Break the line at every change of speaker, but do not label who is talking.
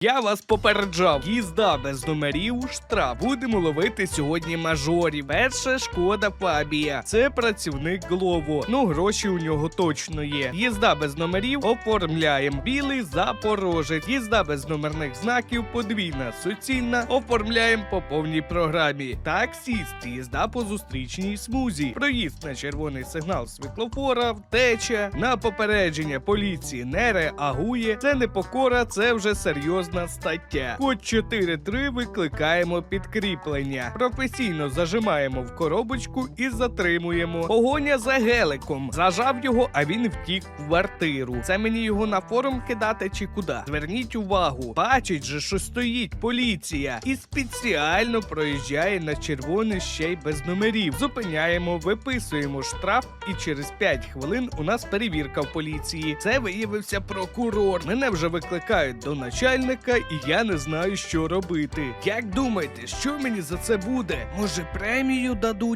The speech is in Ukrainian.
Я вас попереджав, їзда без номерів, штраф. Будемо ловити сьогодні мажорів. Перша шкода Фабія. Це працівник Глово. Ну, гроші у нього точно є. Їзда без номерів оформляємо. Білий запорожець. Їзда без номерних знаків подвійна. Суцільна оформляємо по повній програмі. Таксіст, їзда по зустрічній смузі. Проїзд на червоний сигнал світлофора, втеча, на попередження поліції не реагує. Це не покора, це вже серйозна стаття. Код 4.3 викликаємо підкріплення. Професійно зажимаємо в коробочку і затримуємо. Погоня за геликом. Зажав його, а він втік в квартиру. Це мені його на форум кидати чи куди? Зверніть увагу, бачить же, що стоїть поліція і спеціально проїжджає на червоне ще й без номерів. Зупиняємо, виписуємо штраф, і через 5 хвилин у нас перевірка в поліції. Це виявився прокурор. Мене вже викликають до начальника, і я не знаю, що робити. Як думаєте, що мені за це буде? Може, премію дадуть?